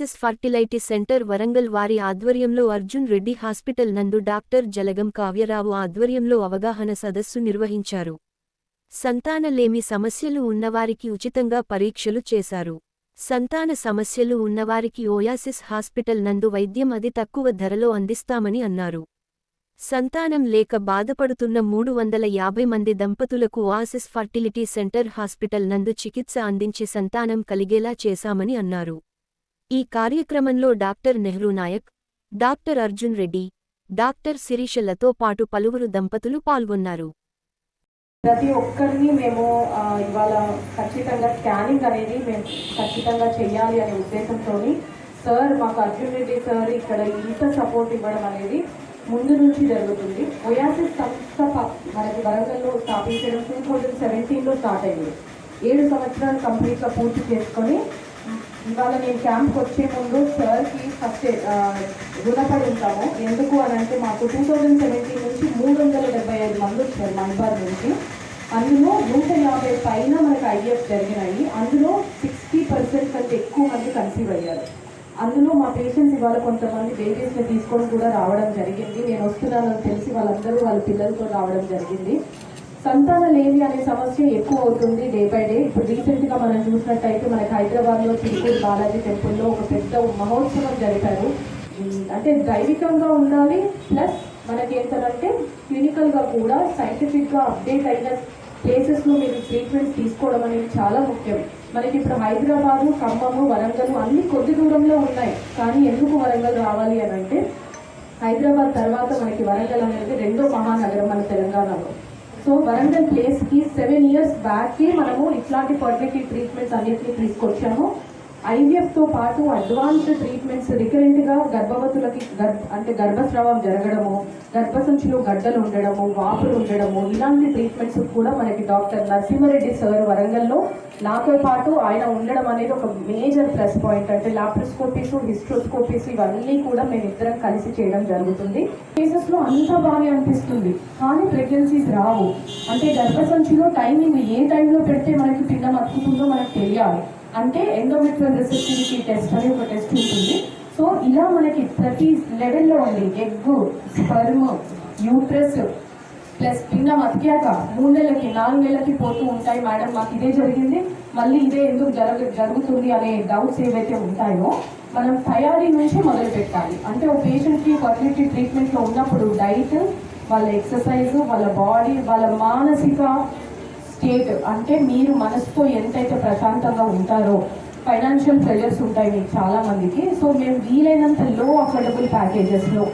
Oasis ఫర్టిలైటీ centre Warangal వారి ఆధ్వర్యంలో Arjun Reddy hospital నందు డాక్టర్ జలగం కావ్యరావు ఆధ్వర్యంలో అవగాహన సదస్సు నిర్వహించారు. సంతానలేమి సమస్యలు ఉన్నవారికి ఉచితంగా పరీక్షలు చేశారు. సంతాన సమస్యలు ఉన్నవారికి ఓయాసిస్ హాస్పిటల్ నందు వైద్యం అది తక్కువ ధరలో అందిస్తామని అన్నారు. సంతానం లేక బాధపడుతున్న మూడు వందల యాభై మంది దంపతులకు ఓయాసిస్ ఫర్టిలిటీ సెంటర్ హాస్పిటల్ నందు చికిత్స అందించి సంతానం కలిగేలా చేశామని అన్నారు. ఈ కార్యక్రమంలో doctor Nehru Naik doctor Arjun Reddy doctor శిరీషలతో పాటు పలువురు దంపతులు పాల్గొన్నారు. ప్రతి ఒక్కరిని మేము ఇవాళ ఖచ్చితంగా స్కానింగ్ అనేది మేము ఖచ్చితంగా చేయాలి అనే ఉద్దేశంతో సార్ మాకు అర్జున్ రెడ్డి సార్ ఇక్కడ ఇంత సపోర్ట్ ఇవ్వడం అనేది ముందు నుంచి జరుగుతుంది. ఒయాసిస్ సంస్థ మనకి వరంగల్లో స్థాపించడం టూ థౌజండ్ సెవెంటీన్లో స్టార్ట్ అయింది. ఏడు సంవత్సరాలు కంప్లీట్గా పూర్తి చేసుకొని ఇవాళ నేను క్యాంప్కి వచ్చే ముందు సార్కి ఫస్ట్ రుణపడి ఉంటాము. ఎందుకు అని అంటే మాకు టూ థౌజండ్ సెవెంటీన్ నుంచి మూడు వందల డెబ్బై ఐదు మంది వచ్చారు మైబార్ నుంచి. అందులో నూట యాభై పైన మనకు ఐఎఫ్ జరిగినాయి. అందులో సిక్స్టీ పర్సెంట్ కంటే ఎక్కువ మంది కన్సీవ్ అయ్యారు. అందులో మా పేషెంట్స్ ఇవాళ కొంతమంది బేబీస్ని తీసుకొని కూడా రావడం జరిగింది. నేను వస్తున్నానని తెలిసి వాళ్ళందరూ వాళ్ళ పిల్లలతో రావడం జరిగింది. సంతాన లేమి అనే సమస్య ఎక్కువ అవుతుంది డే బై డే. ఇప్పుడు రీసెంట్గా మనం చూసినట్టయితే మనకి హైదరాబాద్లో చిరుకూరు బాలాజీ టెంపుల్లో ఒక పెద్ద మహోత్సవం జరిపారు. అంటే దైవికంగా ఉండాలి ప్లస్ మనకి ఏంటంటే క్లినికల్గా కూడా సైంటిఫిక్గా అప్డేట్ అయిన ప్లేసెస్లో మీరు ట్రీట్మెంట్ తీసుకోవడం అనేది చాలా ముఖ్యం. మనకి ఇప్పుడు హైదరాబాదు ఖమ్మము వరంగల్ అన్ని కొద్ది దూరంలో ఉన్నాయి. కానీ ఎందుకు వరంగల్ రావాలి అని అంటే హైదరాబాద్ తర్వాత మనకి వరంగల్ అనేది రెండో మహానగరం మన తెలంగాణలో. సో వరంగల్ ప్లేస్కి సెవెన్ ఇయర్స్ బ్యాక్కి మనము ఇట్లాంటి ఫర్టిలిటీ ట్రీట్మెంట్స్ అన్నిటిని తీసుకొచ్చాము. ఐవీఎఫ్తో పాటు అడ్వాన్స్డ్ ట్రీట్మెంట్స్ రికరెంట్గా గర్భవతులకి గర్భ అంటే గర్భస్రావం జరగడము గర్భసంచిలో గడ్డలు ఉండడము వాపులు ఉండడము ఇలాంటి ట్రీట్మెంట్స్ కూడా మనకి డాక్టర్ నరసింహారెడ్డి సార్ వరంగల్లో నాతో పాటు ఆయన ఉండడం అనేది ఒక మేజర్ ప్లస్ పాయింట్ అంటే లాప్రోస్కోపీస్ హిస్ట్రోస్కోపీస్ ఇవన్నీ కూడా మేము ఇద్దరం కలిసి చేయడం జరుగుతుంది. కేసెస్లో అంతా బాగానే అనిపిస్తుంది. కానీ ప్రెగ్నెన్సీస్ రావు. అంటే గర్భసంచిలో టైమింగ్ ఏ టైంలో పెడితే మనకి పిండం అతుకుతుందో మనకు తెలియాలి. అంటే ఎండోమెట్రియల్ రెసిస్టివిటీ టెస్ట్ అనే ఒక టెస్ట్ ఉంటుంది. సో ఇలా మనకి ప్రతి లెవెల్లో ఉంది ఎగ్ స్పర్మ్ యూట్రస్ ప్లస్ పిన్న మతికాక మూడు నెలలకి నాలుగు నెలలకి పోతూ ఉంటాయి మేడం. మాకు ఇదే జరిగింది. మళ్ళీ ఇదే ఎందుకు జరగ జరుగుతుంది అనే డౌట్స్ ఏవైతే ఉంటాయో మనం తయారీ నుంచి మొదలు పెట్టాలి. అంటే ఒక పేషెంట్కి ఫర్టిలిటీ ట్రీట్మెంట్లో ఉన్నప్పుడు డైట్ వాళ్ళ ఎక్సర్సైజ్ వాళ్ళ బాడీ వాళ్ళ మానసిక స్టేట్ అంటే మీరు మనసుతో ఎంతైతే ప్రశాంతంగా ఉంటారో ఫైనాన్షియల్ ప్రెజర్స్ ఉంటాయి మీకు చాలా మందికి సో మేము వీలైనంత లో అఫోర్డబుల్ ప్యాకేజెస్లో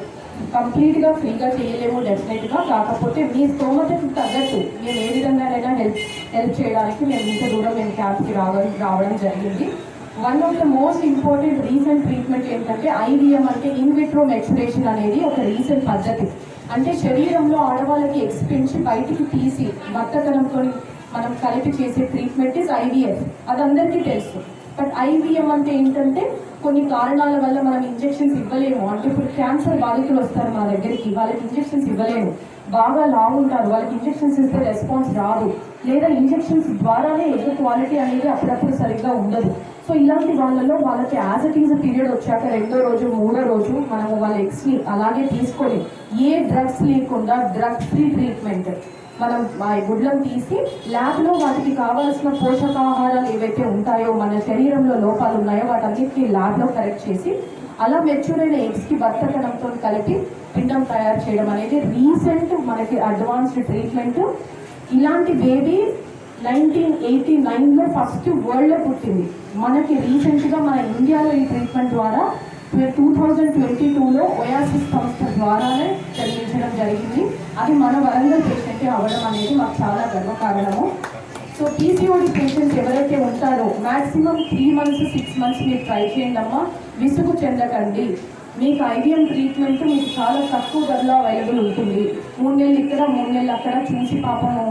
కంప్లీట్గా ఫ్రీగా చేయలేము డెఫినెట్గా కాకపోతే మీ స్తోమతకు తగ్గట్టు మేము ఏ విధంగానైనా హెల్ప్ హెల్ప్ చేయడానికి మేము ఇంత దూరం మేము క్యాంప్కి రావడం రావడం జరిగింది. One of the most important recent treatment ఏంటంటే ఐవీఎం అంటే ఇన్విట్రో మెచ్యురేషన్ అనేది ఒక రీసెంట్ పద్ధతి. అంటే శరీరంలో ఆడవాళ్ళకి ఎక్స్పెన్షన్ బయటికి తీసి బట్టతనంతో మనం కలిపి చేసే ట్రీట్మెంట్ ఇస్ ఐవీఎఫ్ అది అందరికీ తెలుసు. బట్ ఐవీఎం అంటే ఏంటంటే కొన్ని కారణాల వల్ల మనం ఇంజెక్షన్స్ ఇవ్వలేము. అంటే ఇప్పుడు క్యాన్సర్ బాధితులు వస్తారు మా దగ్గరికి. వాళ్ళకి ఇంజెక్షన్స్ ఇవ్వలేము. బాగా లాంగ్ ఉంటారు. వాళ్ళకి ఇంజెక్షన్స్ ఇస్తే రెస్పాన్స్ రాదు. లేదా ఇంజెక్షన్స్ ద్వారానే ఎగ్ క్వాలిటీ అనేది అప్పుడప్పుడు సరిగ్గా ఉండదు. సో ఇలాంటి వాళ్ళలో వాళ్ళకి యాజ్ ఇట్ ఈజ్ పీరియడ్ వచ్చాక రెండో రోజు మూడో రోజు మనము వాళ్ళ ఎగ్స్ని అలాగే తీసుకొని ఏ డ్రగ్స్ లేకుండా డ్రగ్ ఫ్రీ ట్రీట్మెంట్ మనం ఆ గుడ్లను తీసి ల్యాబ్లో వాటికి కావాల్సిన పోషకాహారాలు ఏవైతే ఉంటాయో మన శరీరంలో లోపాలు ఉన్నాయో వాటన్నిటికీ ల్యాబ్లో కరెక్ట్ చేసి అలా మెచ్యూర్ అయిన ఎగ్స్కి బత్తకణంతో కలిపి పిండం తయారు చేయడం అనేది రీసెంట్ మనకి అడ్వాన్స్డ్ ట్రీట్మెంట్. ఇలాంటి బేబీ నైన్టీన్ ఎయిటీ నైన్లో ఫస్ట్ వరల్డ్లో పుట్టింది. మనకి రీసెంట్గా మన ఇండియాలో ఈ ట్రీట్మెంట్ ద్వారా టూ థౌజండ్ ట్వంటీ టూలో ఒయాసిస్ సంస్థ ద్వారానే జన్మించడం జరిగింది. అది మన వరంగల్ పేషెంట్ అవ్వడం అనేది మాకు చాలా గర్వకారణము. సో పీసీఓడి పేషెంట్స్ ఎవరైతే ఉంటారో maximum three months six months మీరు ట్రై చేయండి అమ్మా. విసుగు చెందకండి. మీకు ఐవీఎం ట్రీట్మెంట్ మీకు చాలా తక్కువ ధరలో అవైలబుల్ ఉంటుంది. మూడు నెలలు ఇక్కడ మూడు నెలలు అక్కడ చూసి పాపము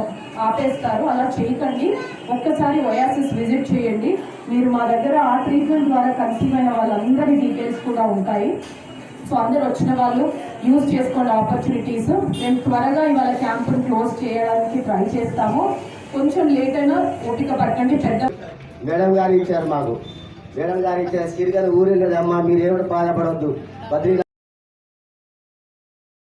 ఆపేస్తారు. అలా చేయకండి. ఒక్కసారి ఒయాసిస్ విజిట్ చేయండి. మీరు మా దగ్గర ఆ ట్రీట్మెంట్ ద్వారా కన్సీవ్ అయిన వాళ్ళందరి డీటెయిల్స్ కూడా ఉంటాయి. సో అందరు వచ్చిన వాళ్ళు యూజ్ చేసుకోండి ఆపర్చునిటీస్. మేము త్వరగా ఇవాళ క్యాంపును క్లోజ్ చేయడానికి ట్రై చేస్తాము. కొంచెం లేట్ అయినా ఓపిక పట్టండి పెద్ద మేడం గారు ఇచ్చారు మాకు. మేడం గారు ఇచ్చారు సిరిగా ఊరినది అమ్మా మీరు ఏమిటి బాధపడవద్దు బద్రీ